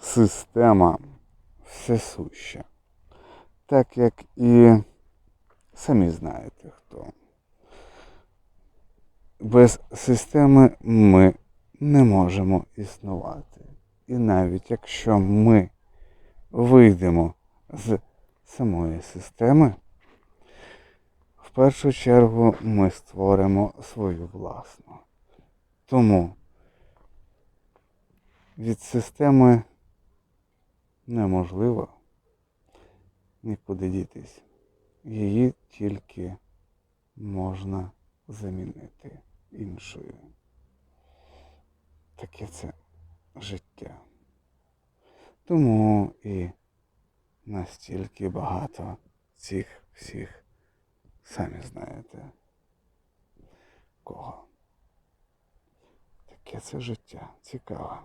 система всесуща. Так як і самі знаєте хто. Без системи ми не можемо існувати. І навіть якщо ми вийдемо з самої системи, в першу чергу ми створимо свою власну. Тому від системи неможливо нікуди дітись. Її тільки можна замінити іншою. Таке це життя. Тому і настільки багато цих всіх, самі знаєте, кого. Таке це життя цікаве.